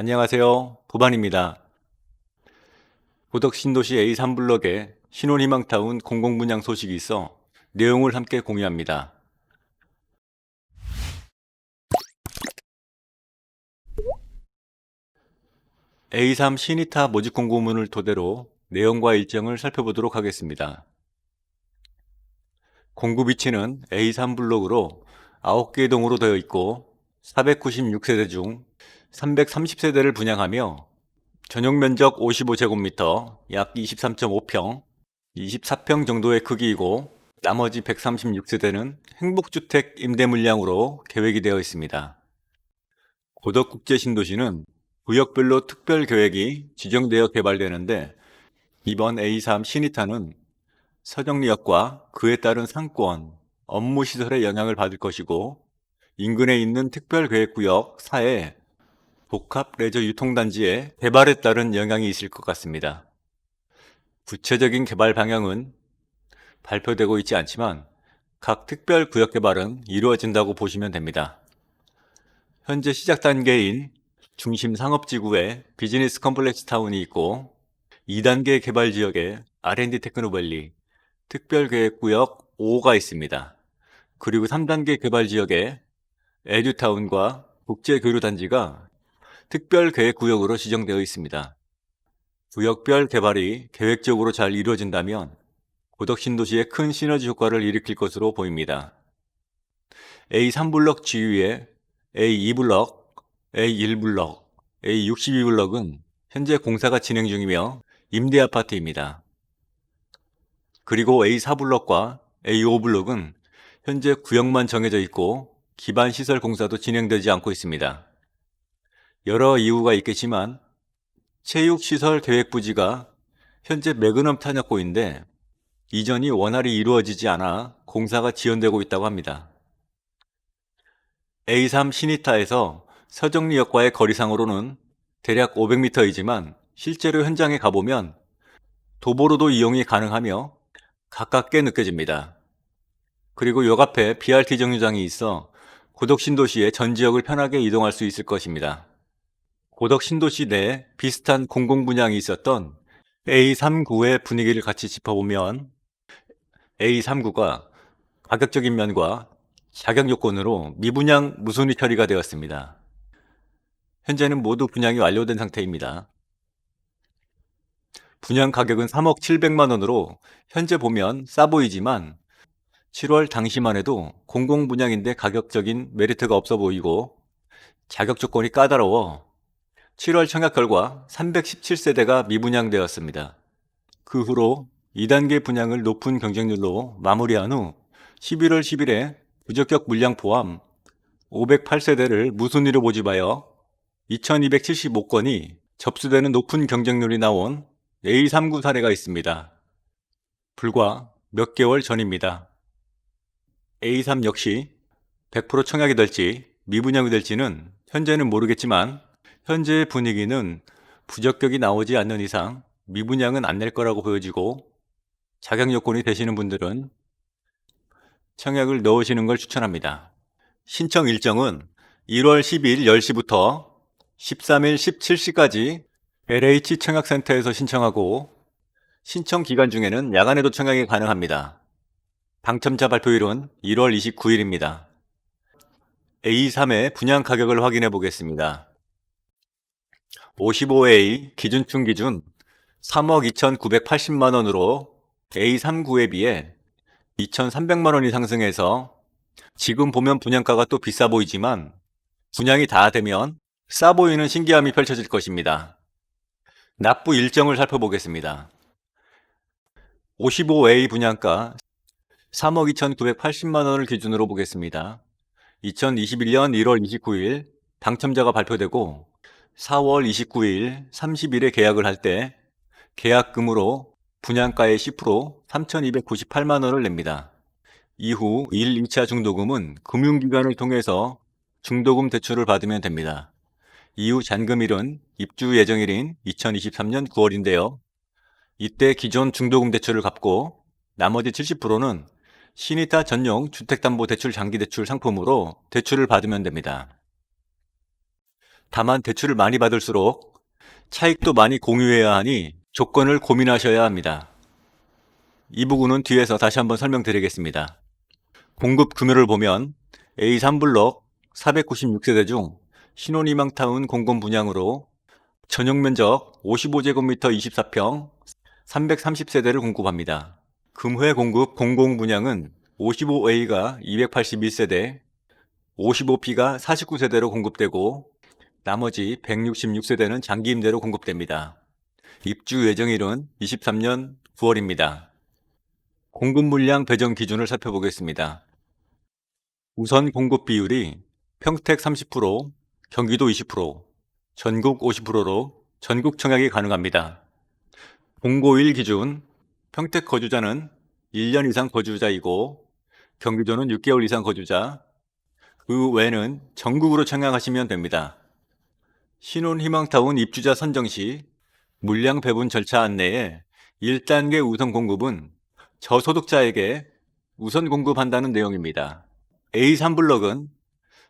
안녕하세요. 부반입니다. 고덕 신도시 A3 블럭에 신혼희망타운 공공분양 소식이 있어 내용을 함께 공유합니다. A3 신이타 모집 공고문을 토대로 내용과 일정을 살펴보도록 하겠습니다. 공급 위치는 A3 블록으로 9개 동으로 되어 있고 496세대 중 330세대를 분양하며 전용 면적 55제곱미터 약 23.5평, 24평 정도의 크기이고 나머지 136세대는 행복주택 임대 물량으로 계획이 되어 있습니다. 고덕국제신도시는 구역별로 특별 계획이 지정되어 개발되는데 이번 A3 신이타는 서정리역과 그에 따른 상권, 업무 시설에 영향을 받을 것이고 인근에 있는 특별계획구역 4에 복합 레저 유통단지의 개발에 따른 영향이 있을 것 같습니다. 구체적인 개발 방향은 발표되고 있지 않지만 각 특별 구역 개발은 이루어진다고 보시면 됩니다. 현재 시작 단계인 중심 상업지구에 비즈니스 컴플렉스 타운이 있고 2단계 개발 지역에 R&D 테크노밸리, 특별계획구역 5가 있습니다. 그리고 3단계 개발 지역에 에듀타운과 국제교류단지가 특별계획구역으로 지정되어 있습니다. 구역별 개발이 계획적으로 잘 이루어진다면 고덕신도시에 큰 시너지 효과를 일으킬 것으로 보입니다. A3블럭 지위에 A2블럭, A1블럭, A62블럭은 현재 공사가 진행 중이며 임대 아파트입니다. 그리고 A4블럭과 A5블럭은 현재 구역만 정해져 있고 기반 시설 공사도 진행되지 않고 있습니다. 여러 이유가 있겠지만 체육시설 계획 부지가 현재 매그넘 탄약고인데 이전이 원활히 이루어지지 않아 공사가 지연되고 있다고 합니다. A3 신이타에서 서정리역과의 거리상으로는 대략 500m이지만 실제로 현장에 가보면 도보로도 이용이 가능하며 가깝게 느껴집니다. 그리고 역 앞에 BRT 정류장이 있어 고덕 신도시의 전 지역을 편하게 이동할 수 있을 것입니다. 고덕 신도시 내에 비슷한 공공분양이 있었던 A39의 분위기를 같이 짚어보면 A39가 가격적인 면과 자격 요건으로 미분양 무순위 처리가 되었습니다. 현재는 모두 분양이 완료된 상태입니다. 분양 가격은 3억 700만 원으로 현재 보면 싸 보이지만 7월 당시만 해도 공공 분양인데 가격적인 메리트가 없어 보이고 자격 조건이 까다로워 7월 청약 결과 317세대가 미분양되었습니다. 그 후로 2단계 분양을 높은 경쟁률로 마무리한 후 11월 10일에 부적격 물량 포함 508세대를 무순위로 모집하여 2275건이 접수되는 높은 경쟁률이 나온 A39 사례가 있습니다. 불과 몇 개월 전입니다. A3 역시 100% 청약이 될지 미분양이 될지는 현재는 모르겠지만 현재의 분위기는 부적격이 나오지 않는 이상 미분양은 안 낼 거라고 보여지고 자격 요건이 되시는 분들은 청약을 넣으시는 걸 추천합니다. 신청 일정은 1월 12일 10시부터 13일 17시까지 LH 청약센터에서 신청하고 신청 기간 중에는 야간에도 청약이 가능합니다. 당첨자 발표일은 1월 29일입니다. A3의 분양 가격을 확인해 보겠습니다. 55A 기준층 기준 3억 2,980만 원으로 A39에 비해 2,300만 원이 상승해서 지금 보면 분양가가 또 비싸 보이지만 분양이 다 되면 싸 보이는 신기함이 펼쳐질 것입니다. 납부 일정을 살펴보겠습니다. 55A 분양가 3억 2,980만 원을 기준으로 보겠습니다. 2021년 1월 29일 당첨자가 발표되고 4월 29일 30일에 계약을 할 때 계약금으로 분양가의 10% 3,298만 원을 냅니다. 이후 1, 2차 중도금은 금융기관을 통해서 중도금 대출을 받으면 됩니다. 이후 잔금일은 입주 예정일인 2023년 9월인데요. 이때 기존 중도금 대출을 갚고 나머지 70%는 시니타 전용 주택담보대출 장기대출 상품으로 대출을 받으면 됩니다. 다만 대출을 많이 받을수록 차익도 많이 공유해야 하니 조건을 고민하셔야 합니다. 이 부분은 뒤에서 다시 한번 설명드리겠습니다. 공급 규모를 보면 A3블럭 496세대 중 신혼희망타운 공공 분양으로 전용 면적 55제곱미터 24평 330세대를 공급합니다. 금회 공급 공공 분양은 55A가 281세대, 55B가 49세대로 공급되고 나머지 166세대는 장기 임대로 공급됩니다. 입주 예정일은 23년 9월입니다. 공급 물량 배정 기준을 살펴보겠습니다. 우선 공급 비율이 평택 30%, 경기도 20%, 전국 50%로 전국 청약이 가능합니다. 공고1 기준 평택 거주자는 1년 이상 거주자이고 경기도는 6개월 이상 거주자, 그 외에는 전국으로 청약하시면 됩니다. 신혼희망타운 입주자 선정 시 물량 배분 절차 안내에 1단계 우선 공급은 저소득자에게 우선 공급한다는 내용입니다. A3블럭은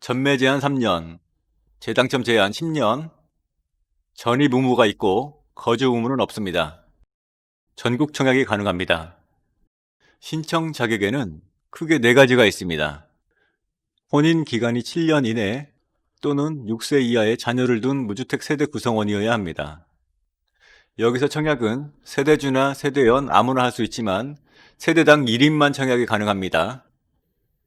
전매 제한 3년, 재당첨 제한 10년, 전입 의무가 있고 거주 의무는 없습니다. 전국 청약이 가능합니다. 신청 자격에는 크게 네 가지가 있습니다. 혼인 기간이 7년 이내 또는 6세 이하의 자녀를 둔 무주택 세대 구성원이어야 합니다. 여기서 청약은 세대주나 세대연 아무나 할 수 있지만 세대당 1인만 청약이 가능합니다.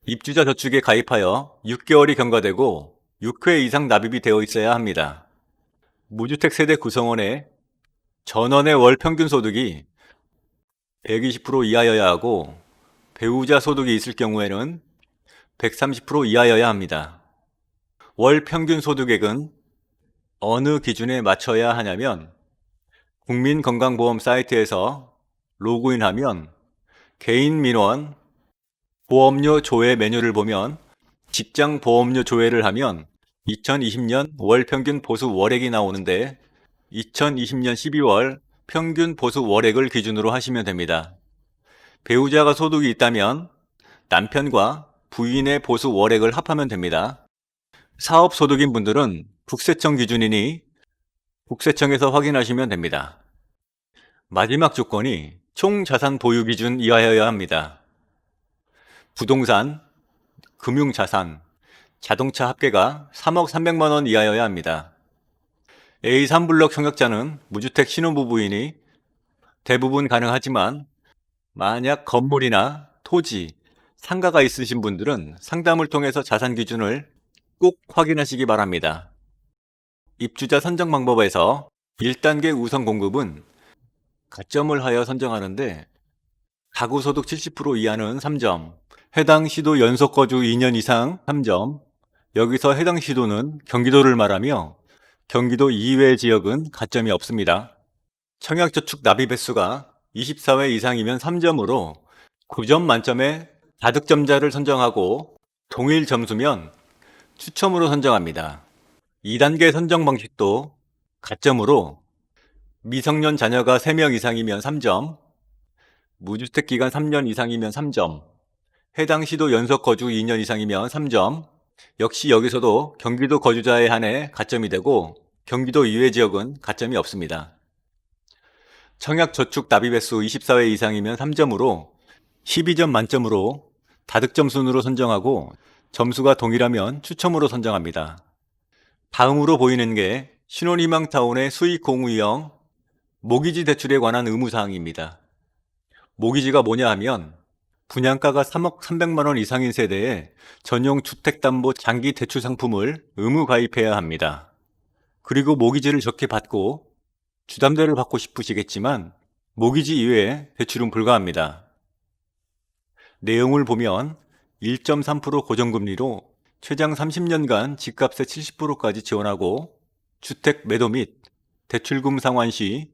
입주자 저축에 가입하여 6개월이 경과되고 6회 이상 납입이 되어 있어야 합니다. 무주택 세대 구성원의 전원의 월 평균 소득이 120% 이하여야 하고 배우자 소득이 있을 경우에는 130% 이하여야 합니다. 월 평균 소득액은 어느 기준에 맞춰야 하냐면 국민건강보험 사이트에서 로그인하면 개인 민원 보험료 조회 메뉴를 보면 직장 보험료 조회를 하면 2020년 월 평균 보수 월액이 나오는데 2020년 12월 평균 보수 월액을 기준으로 하시면 됩니다. 배우자가 소득이 있다면 남편과 부인의 보수 월액을 합하면 됩니다. 사업 소득인 분들은 국세청 기준이니 국세청에서 확인하시면 됩니다. 마지막 조건이 총 자산 보유 기준 이하여야 합니다. 부동산, 금융 자산, 자동차 합계가 3억 300만 원 이하여야 합니다. A3블럭 청약자는 무주택 신혼부부이니 대부분 가능하지만 만약 건물이나 토지, 상가가 있으신 분들은 상담을 통해서 자산 기준을 꼭 확인하시기 바랍니다. 입주자 선정 방법에서 1단계 우선 공급은 가점을 하여 선정하는데 가구 소득 70% 이하는 3점, 해당 시도 연속 거주 2년 이상 3점, 여기서 해당 시도는 경기도를 말하며 경기도 이외 지역은 가점이 없습니다. 청약저축 납입 횟수가 24회 이상이면 3점으로 9점 만점에 다득점자를 선정하고 동일 점수면 추첨으로 선정합니다. 2단계 선정 방식도 가점으로 미성년 자녀가 3명 이상이면 3점, 무주택 기간 3년 이상이면 3점, 해당 시도 연속 거주 2년 이상이면 3점, 역시 여기서도 경기도 거주자에 한해 가점이 되고 경기도 이외 지역은 가점이 없습니다. 청약 저축 납입 횟수 24회 이상이면 3점으로 12점 만점으로 다득점 순으로 선정하고 점수가 동일하면 추첨으로 선정합니다. 다음으로 보이는 게 신혼희망타운의 수익 공유형 모기지 대출에 관한 의무사항입니다. 모기지가 뭐냐 하면 분양가가 3억 300만 원 이상인 세대에 전용 주택담보 장기 대출 상품을 의무 가입해야 합니다. 그리고 모기지를 적게 받고 주담대를 받고 싶으시겠지만 모기지 이외에 대출은 불가합니다. 내용을 보면 1.3% 고정금리로 최장 30년간 집값의 70%까지 지원하고 주택 매도 및 대출금 상환 시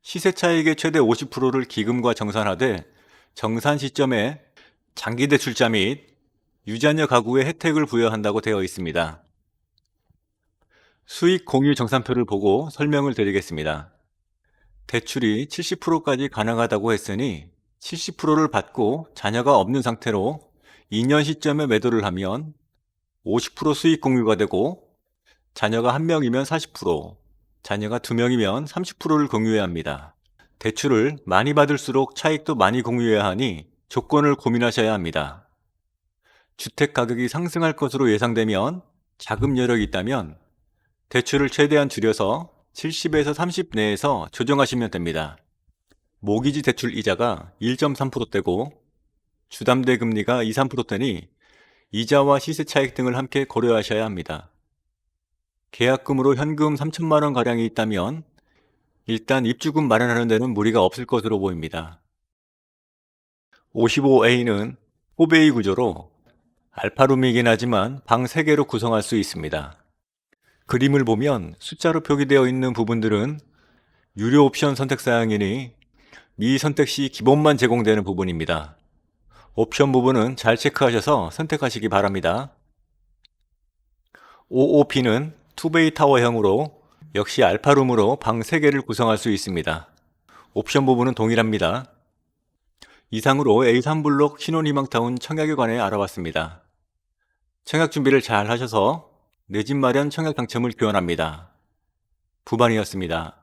시세 차익의 최대 50%를 기금과 정산하되 정산 시점에 장기 대출자 및 유자녀 가구의 혜택을 부여한다고 되어 있습니다. 수익 공유 정산표를 보고 설명을 드리겠습니다. 대출이 70%까지 가능하다고 했으니 70%를 받고 자녀가 없는 상태로 2년 시점에 매도를 하면 50% 수익 공유가 되고 자녀가 1명이면 40%, 자녀가 2명이면 30%를 공유해야 합니다. 대출을 많이 받을수록 차익도 많이 공유해야 하니 조건을 고민하셔야 합니다. 주택 가격이 상승할 것으로 예상되면 자금 여력이 있다면 대출을 최대한 줄여서 70에서 30 내에서 조정하시면 됩니다. 모기지 대출 이자가 1.3%대고 주담대 금리가 2, 3%대니 이자와 시세 차익 등을 함께 고려하셔야 합니다. 계약금으로 현금 3천만 원 가량이 있다면 일단 입주금 마련하는 데는 무리가 없을 것으로 보입니다. 55A는 4베이 구조로 알파룸이긴 하지만 방 3개로 구성할 수 있습니다. 그림을 보면 숫자로 표기되어 있는 부분들은 유료 옵션 선택 사항이니 미 선택 시 기본만 제공되는 부분입니다. 옵션 부분은 잘 체크하셔서 선택하시기 바랍니다. 55P는 투베이 타워형으로 역시 알파룸으로 방 3개를 구성할 수 있습니다. 옵션 부분은 동일합니다. 이상으로 A3블록 신혼희망타운 청약에 관해 알아봤습니다. 청약 준비를 잘 하셔서 내 집 마련 청약 당첨을 기원합니다. 부반이었습니다.